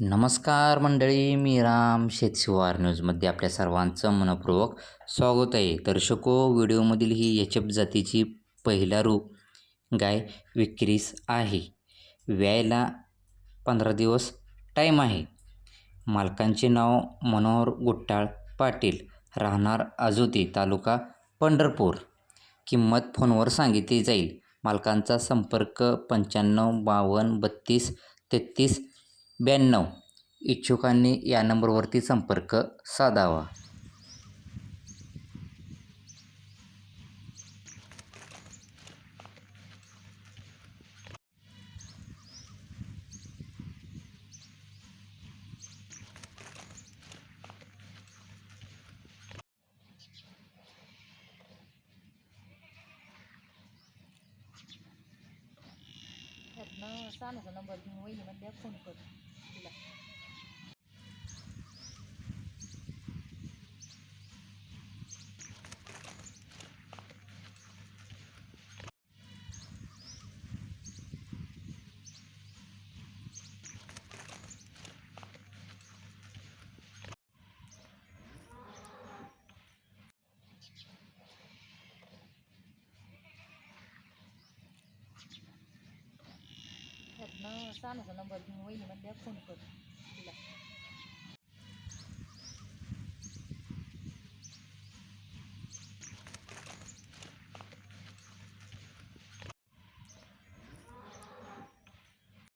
नमस्कार मंडळी मी राम शेतशिवार न्यूजमध्ये आपल्या सर्वांचं मनपूर्वक स्वागत आहे. दर्शको व्हिडिओमधील ही एच एफ जातीची पहिला रूप गाय विक्रीस आहे. व्यायला पंधरा दिवस टाईम आहे. मालकांचे नाव मनोहर गुट्टाळ पाटील राहणार आजोती तालुका पंढरपूर. किंमत फोनवर सांगितली जाईल. मालकांचा संपर्क पंच्याण्णव बावन्न बत्तीस तेहतीस ब्याण्णव. इच्छुकांनी या नंबरवरती संपर्क साधावा. सानूचा नंबर घेऊन वहिनी म्हणल्या फोन कर तिला ह्यातनं सानूचा नंबर घेऊन वहिनी म्हणल्या फोन कर